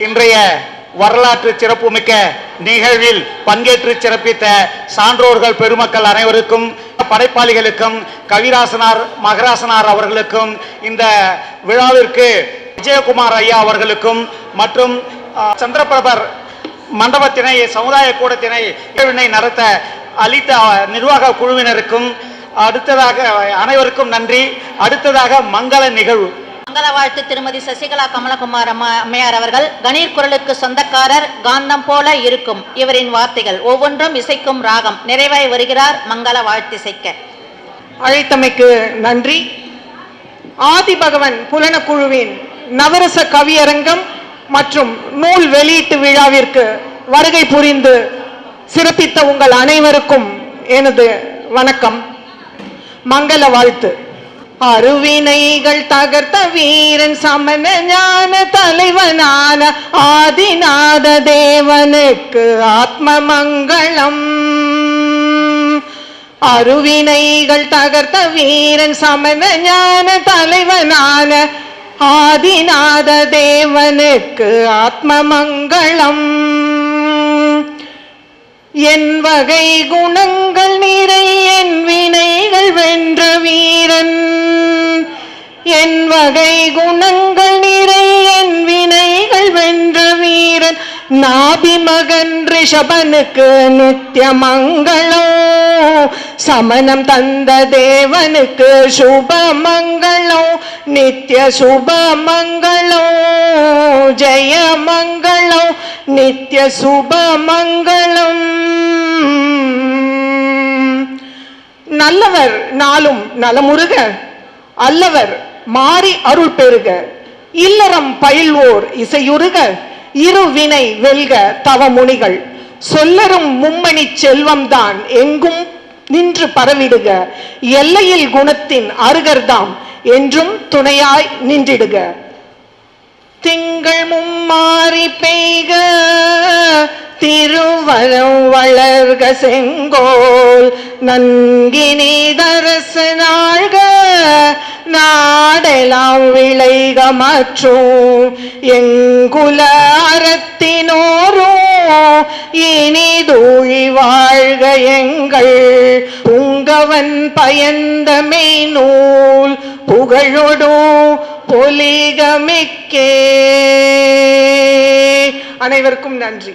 இன்றைய வரலாற்று சிறப்புமிக்க நிகழ்வில் பங்கேற்று சிறப்பித்த சான்றோர்கள் பெருமக்கள் அனைவருக்கும் படைப்பாளிகளுக்கும் கவிராசனார் மகராசனார் அவர்களுக்கும் இந்த விழாவிற்கு விஜயகுமார் ஐயா அவர்களுக்கும் மற்றும் சந்திரபிரபர் மண்டபத்தினை சமுதாய கூடத்தினை நிகழ்வினை நடத்த அளித்த நிர்வாக குழுவினருக்கும் அடுத்ததாக அனைவருக்கும் நன்றி. அடுத்ததாக மங்கள நிகழ்வு. மங்கள வாழ்த்து திருமதி சசிகலா கமலகுமார் அம்மையார் அவர்கள். கணீர் குரலுக்கு சொந்தக்காரர் காந்தம் போல இருக்கும் இவரின் வார்த்தைகள். ஒவ்வொன்றும் இசைக்கும் ராகம். நிறைவாய் வருகிறார் மங்கள வாழ்த்திசைக்க. அழைத்தமைக்கு நன்றி. ஆதிபகவன் புலனக்குழுவின் நவரச கவியரங்கம் மற்றும் நூல் வெளியீட்டு விழாவிற்கு வருகை புரிந்து சிறப்பித்த உங்கள் அனைவருக்கும் எனது வணக்கம். மங்கள வாழ்த்து. அருவினைகள் தகர்த்த வீரன் சமண ஞான தலைவனான ஆதிநாத தேவனுக்கு ஆத்ம மங்களம் அருவினைகள் தகர்த்த வீரன் சமண ஞான தலைவனான ஆதிநாத தேவனுக்கு ஆத்ம மங்களம் என் வகை குணங்கள் நிறை என் வினைகள் வென்ற வீரன் என் வகை குணங்கள் நிறை என் வினைகள் வென்ற வீரன் நாபி மகன் ரிஷபனுக்கு நித்திய மங்களோ. சமணம் தந்த தேவனுக்கு சுப மங்களோ. நித்திய சுப மங்களோ. ஜெய மங்களோ. நித்திய சுப மங்களம். நல்லவர் நாளும் நலமுருக. அல்லவர் மாறி அருள் பெறுக இல்லறம் பயில்வோர் இசையுருக இருவினை வெல்க தவமுனிகள். சொல்லரும் மும்மணி செல்வம்தான் எங்கும் நின்று பரவிடுக. எல்லையில் குணத்தின் அருகர்தாம் என்றும் துணையாய் நின்றிடுக. திங்கள் மும்மாறி பெய்க. திருவரம் வளர்க செங்கோல். நன்கினி தரசு நாழ்க நாடெல்லாம் விளைக மற்றும். எங்குல அறத்தினோரும் இனி தூழி வாழ்க எங்கள். புங்கவன் பயந்தமை நூல் புகழொடும் பொலிகமிக்கே. அனைவருக்கும் நன்றி.